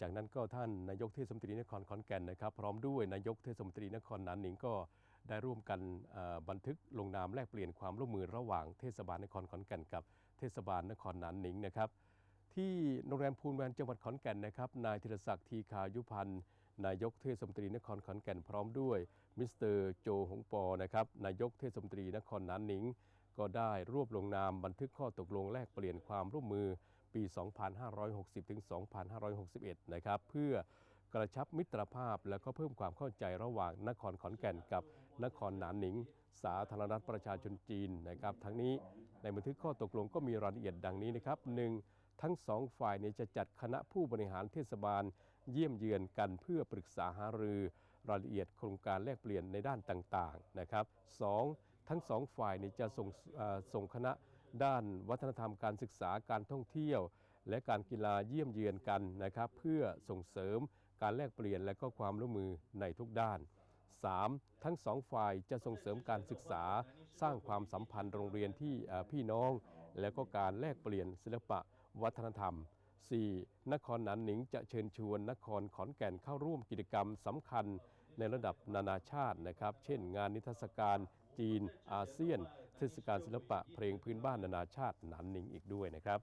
จากนั้นก็ท่านนายกเทศมนตรีนครขอนแก่นนะครับ พร้อมด้วยนายกเทศมนตรีนครนานหนิงก็ได้ร่วมกันบันทึกลงนามแลกเปลี่ยนความร่วมมือระหว่างเทศบาลนครขอนแก่นกับเทศบาลนครนานหนิงนะครับ ที่โรงแรมพูนแวนจังหวัดขอนแก่นนะครับนายธีรศักดิ์ทีขายุพันธ์นายกเทศมนตรีนครขอนแก่นพร้อมด้วยมิสเตอร์โจหงปอนะครับนายกเทศมนตรีนครนานหนิง ก็ได้รวบลงนามบันทึกข้อตกลงแลกเปลี่ยนความร่วมมือ ปี 2560 ถึง 2561 นะครับ เพื่อกระชับมิตรภาพและก็เพิ่มความเข้าใจระหว่างนครขอนแก่นกับนครหนานหนิง สาธารณรัฐประชาชนจีนนะครับ ทั้งนี้ในบันทึกข้อตกลงก็มีรายละเอียดดังนี้นะครับหนึ่งทั้งสองฝ่ายเนี่ยจะจัดคณะผู้บริหารเทศบาล เยี่ยมเยือนกันเพื่อปรึกษาหารือ รายละเอียดโครงการแลกเปลี่ยนในด้านต่างๆนะครับสองทั้งสองฝ่ายเนี่ยจะส่งส่งคณะ ด้านวัฒนธรรมการศึกษาการท่องเที่ยว และการกีฬาเยี่ยมเยือนกันนะครับเพื่อส่งเสริมการแลกเปลี่ยนและก็ความร่วมมือในทุกด้าน 3. ทั้งสองฝ่ายจะส่งเสริมการศึกษา สร้างความสัมพันธ์โรงเรียนที่พี่น้อง และก็การแลกเปลี่ยนศิลปะวัฒนธรรม 4. นครหนานหนิงจะเชิญชวนนครขอนแก่นเข้าร่วมกิจกรรมสำคัญ ในระดับนานาชาตินะครับ เช่น งานนิทรรศการจีน อาเซียน เทศกาลศิลปะเพลงพื้นบ้านนานาชาติหนันหนิงอีกด้วยนะครับ